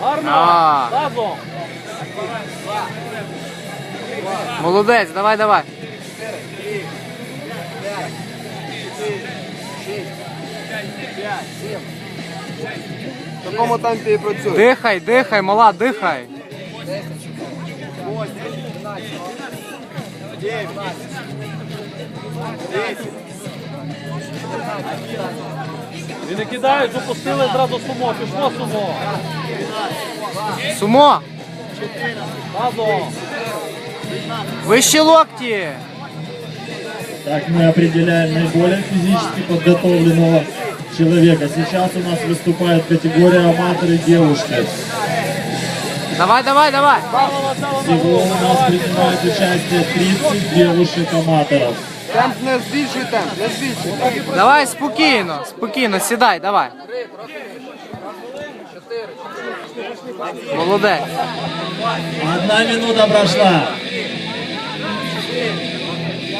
Гарно! Разом! Молодець, давай, давай. 7. В такому темпі і працює. Дихай, дихай, мала, дихай. 10, 8, 12, 9, 10, 11, 12, І не кидають, запустили зразу сумо. Пішло сумо. Сумо, Разом. вище локті. Так мы определяем наиболее физически подготовленного человека. Сейчас у нас выступает категория аматоры девушки. Давай, давай, давай. Всего у нас принимает участие 30 девушек-аматоров. Темп не збільшуй темп, не збільшуй. Давай спокійно, спокійно, сідай, давай. Молодець. Одна минута прошла.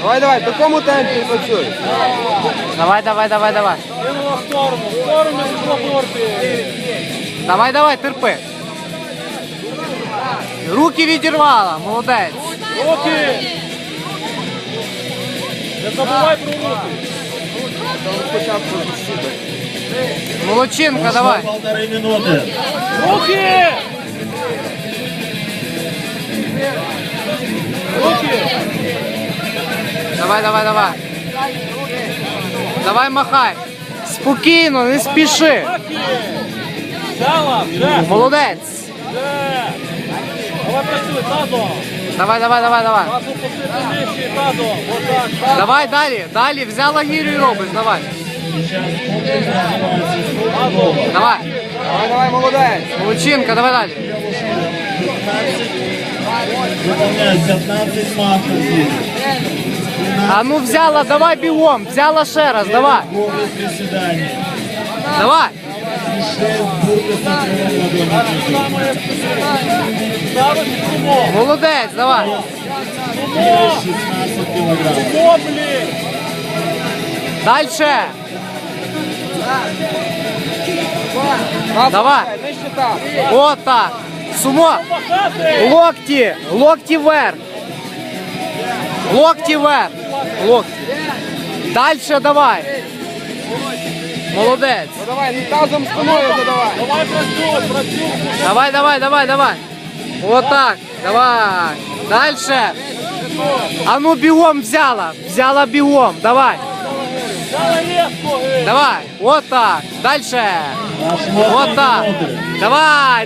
Давай, давай, в такому темпі і працюй. Давай, давай, давай, давай. Кинула в сторону. В сторону від борти. Давай, давай, терпи. Руки відірвала, молодець. Руки. Не забувай про руки. Молодчинка, давай. полторы минуты. Руки. Руки. Давай, давай, давай. Давай махай. Спокійно, не спіши. Молодець. Вже. Давай працюй. Тазом. Давай, давай, давай, давай. Тазом пустити нижче. Тазом. Отак. тазом. Давай далі, далі. Взяла гірю і робиш, давай. Сейчас комплекс называется «Снова». Давай. Давай, давай, молодець. Молодчинка, давай далі. Выполняет 15 махов здесь. А ну взяла, давай бігом. Взяла ще раз, давай. Голые приседания. Давай. И 6 бургов на ладони. Саме ставиш сумо. Молодець, давай. Сумо. 16 килограмм. Сумо, блін. Дальше. Назад, Давай. Нижче так. От так. Сумо. Махати. Локті. Локті вверх. Локті вверх. Локті. Дальше давай. Молодець. Ну давай, не тазом спиною задавай. Давай працюй, працюй. Давай, давай, давай, давай. Вот так. Давай. Дальше. А ну бігом взяла. Взяла бігом. Давай. Взяла різко. гей. Давай. Вот так. Дальше. Прошло Вот 3 так. минуты. Давай, давай.